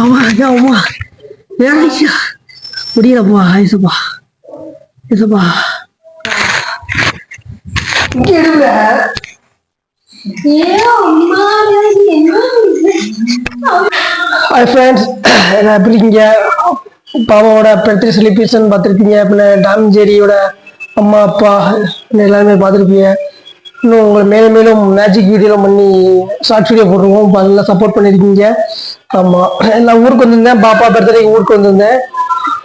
ஆமா ஆமா ஏஷா முடியலப்பா ஹாய் ஃப்ரெண்ட்ஸ் என்ன எப்படி இருக்கீங்க? பாபாவோட பெட்ரி செலிபிரேஷன் பார்த்துருப்பீங்க பின்ன டாம் ஜெரியோட அம்மா அப்பா இன்னும் எல்லாருமே பார்த்துருப்பீங்க. இன்னும் உங்களை மேலும் மேலும் மேஜிக் வீடியோலாம் பண்ணி ஷார்ட் வீடியோ போட்டிருக்கோம் நல்லா சப்போர்ட் பண்ணியிருக்கீங்க ஆமாம் நான் ஊருக்கு வந்திருந்தேன். பாப்பா பர்த்டே ஊருக்கு வந்திருந்தேன்.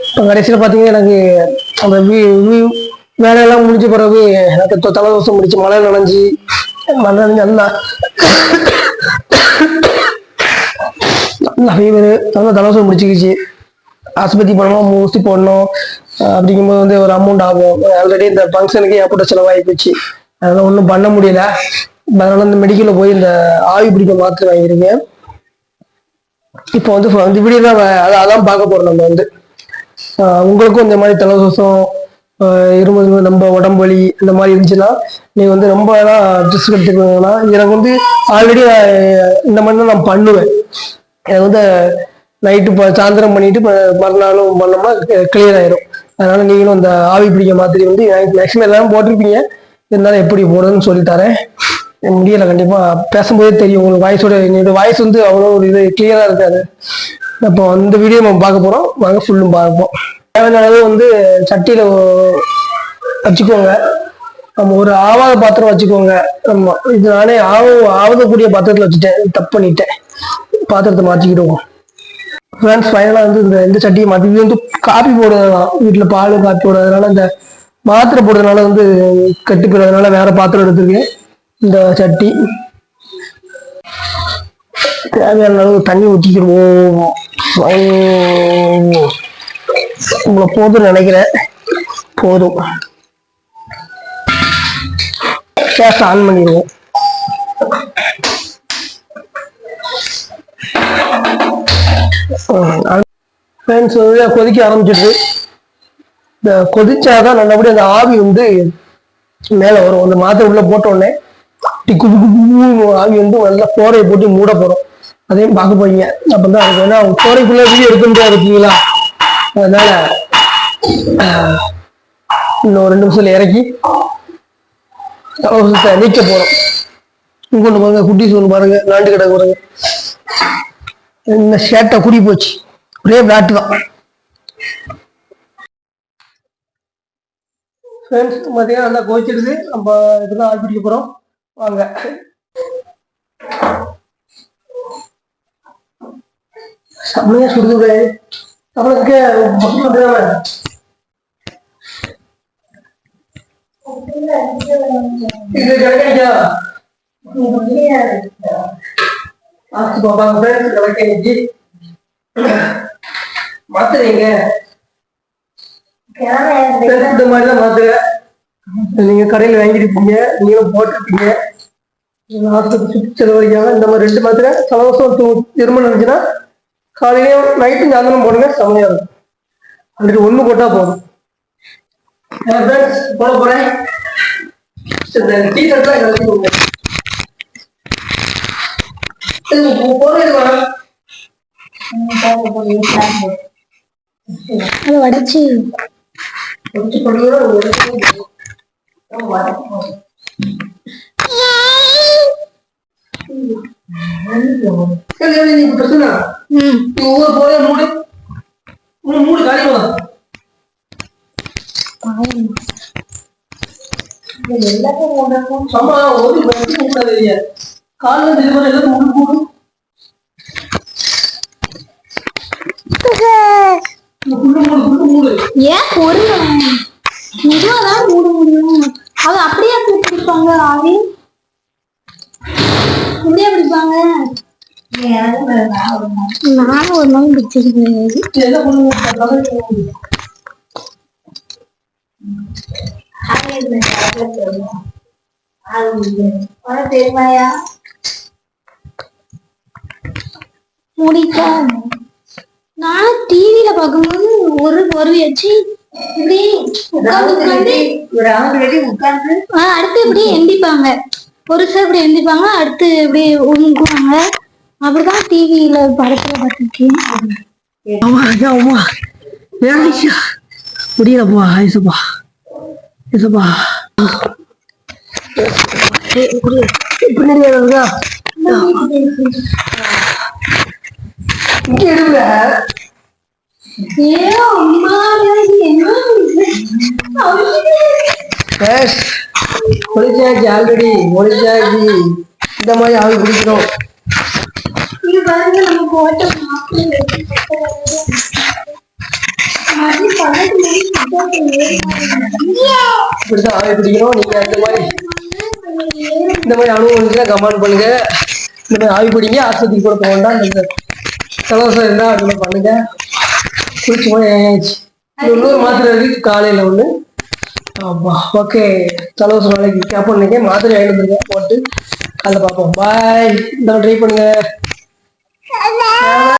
இப்போ கடைசியில் பார்த்தீங்கன்னா எனக்கு அந்த வீ வீ- வேலையெல்லாம் முடிஞ்ச பிறகு எனக்கு தலை தோசை முடிச்சு மழை நனைஞ்சி மழை நனைஞ்சு நல்லா நல்லா ஃபீவர் நல்லா தலவசம் முடிச்சுக்கிச்சு. ஆஸ்பத்திரி போனோம் ஊசி போடணும். அப்படிங்கும்போது வந்து ஒரு அமௌண்ட் ஆகும். ஆல்ரெடி இந்த ஃபங்க்ஷனுக்கு ஏற்பட்ட செலவாகி போச்சு. அதனால ஒன்றும் பண்ண முடியல. அதனால இந்த மெடிக்கலில் போய் இந்த ஆவி பிடிக்க மாத்திரை வாங்கியிருக்கேன். இப்போ வந்து இந்த வீடியோ தான் அதான் பார்க்க போறோம் நம்ம வந்து. உங்களுக்கும் இந்த மாதிரி தலதோஷம் இருமல் நம்ம உடம்பு வலி இந்த மாதிரி இருந்துச்சுன்னா நீ வந்து ரொம்ப ட்ரெஸ் எடுத்துக்கணும்னா எனக்கு வந்து ஆல்ரெடி இந்த மாதிரி தான் நான் பண்ணுவேன். எனக்கு வந்து நைட்டு இப்போ சாயந்தரம் பண்ணிட்டு மறுநாளும் பண்ணோம்னா கிளியர் ஆயிரும். அதனால நீங்களும் இந்த ஆவி பிடிக்க மாத்திரை வந்து மேக்ஸிமம் எல்லாரும் போட்டிருப்பீங்க. இருந்தாலும் எப்படி போடுறதுன்னு சொல்லி தரேன். முடியல கண்டிப்பா. பேசும்போதே தெரியும். உங்களுக்கு வாய்ஸோட என்னோட வாய்ஸ் வந்து அவ்வளோ ஒரு இது கிளியரா இருக்காது. அப்போ அந்த வீடியோ நம்ம பார்க்க போறோம். வாங்க ஃபுல்லும் பார்ப்போம். தேவையான அளவு வந்து சட்டியில வச்சுக்கோங்க. நம்ம ஒரு ஆவாத பாத்திரம் வச்சுக்கோங்க. ஆமா இது நானே ஆவ ஆவதக்கூடிய பாத்திரத்துல வச்சுட்டேன். தப்பு பண்ணிட்டேன். பாத்திரத்தை மாற்றிக்கிடுவோம் ஃப்ரெண்ட்ஸ் ஃபைனலாக வந்து இந்த இந்த சட்டியை மாற்றி இது வந்து காப்பி போடுறதுலாம் வீட்டில் பாலும் காப்பி போடுறதுனால இந்த மாத்திரை போடுறதுனால வந்து கட்டி போடுறதுனால வேற பாத்திரம் எடுத்துருக்கேன். இந்த சட்டி. தேவையான அளவு தண்ணி ஊற்றிக்கிடுவோம் உங்களை போதும் நினைக்கிறேன். போதும். கேஸ் ஆன் பண்ணிடுவோம். ஃப்ரெண்ட்ஸ் கொதிக்க ஆரம்பிச்சிடுது. இந்த கொதிச்சாதான் நல்லபடி அந்த ஆவி வந்து மேலே வரும். அந்த மாத்திரை உள்ள போட்டோடனே குட்டி டிக்கு ஆகி ஆவி வந்து நல்லா கோரையை போட்டு மூட போறோம். அதையும் பார்க்க போறீங்க. அப்பதான் அதுக்கு வேணா கோரைக்குள்ள வீடியோ எடுக்க முடியாது இருக்கீங்களா அதனால இன்னும் ஒரு ரெண்டு நிமிஷத்துல இறக்கி நீக்க போறோம். இங்க ஒண்ணு பாருங்க குட்டி ஒண்ணு பாருங்க நாண்டு கிடக்கு பாருங்க. இந்த ஷேட்டை குடி போச்சு. ஒரே விளையாட்டு தான். ஃப்ரெண்ட்ஸ் மதியம் நல்லா கோச்சிடுது நம்ம இதெல்லாம் ஆள் பிடிக்க போகிறோம் வாங்க. செம்மையா சுடுது வந்துடாம இது கிடைக்கா ஆச்சு பாப்பாங்க கிடைக்கி மாத்துறீங்க. மாதிரி தான் நீங்க கடையில் வாங்கிருப்பீங்க நீங்களும் போட்டிருப்பீங்க. ஆஸ்பத்திரி சுற்றி செலவழிக்காம இந்த மாதிரி ரெண்டு மாத்திரை சலவசம் தூ திரும்ப இருந்துச்சுன்னா காலையிலேயும் நைட்டு சாயந்தரம் போடுங்க செம்மையா இருக்கும். அப்படி ஒண்ணு போட்டா போதும். போட போறேன். இந்த டீ ஷர்ட்லாம் கழிச்சுக்கோங்க போறது வடிச்சு கொஞ்சம் ஒவ்வொரு போதே மூணு மூணு காலி பண்ணலாம் சம்பா ஒரு பத்து மூணு காலைல இது பண்ண மூணு மூணு மூணு மூணு மெதுவாதான் மூட முடியும் அது அப்படியே பிடிப்பாங்க ஆவி அப்படியே பிடிப்பாங்க நானும் ஒரு நாள் பிடிச்சிருக்கேன் தெரியுமாயா முடிக்கா நான் டிவில பார்க்கும்போது ஒரு ஒரு வச்சு இப்படி ஒரு உட்கார்ந்து. அடுத்து இப்படி எந்திப்பாங்க. ஒரு சார் இப்படி எந்திப்பாங்க. அடுத்து இப்படி உழுங்குவாங்க அப்படிதான் டிவியில படத்துல பார்த்துருக்கேன். ஆமா அம்மா. ஏய்யா முடியலப்பா ஐசப்பா. ஐசப்பா. பின்னாடி எடுங்க ஏ அம்மா? எஸ் முடிச்சாச்சு ஆல்ரெடி முடிச்சாச்சு இந்த மாதிரி ஆள் சுத்தம் இப்படிதான் ஆள் பிடிக்கணும் நீங்க அந்த மாதிரி இந்த மாதிரி அனுபவம் இருந்துச்சுன்னா கமெண்ட் பண்ணுங்க இந்த மாதிரி ஆவி பிடிங்க ஆஸ்பத்திரி கூட போக வேண்டாம் இந்த சலோசம் இருந்தா அதுல பண்ணுங்க குளிச்சு போய் ஏயாச்சு இன்னொரு மாத்திரை இருக்கு காலையில ஒண்ணு. ஆமா ஓகே தலைவசம் நாளைக்கு கேப் பண்ணீங்க மாத்திரை எழுந்துருங்க போட்டு. காலைல பார்ப்போம். பாய் இந்த ட்ரை பண்ணுங்க.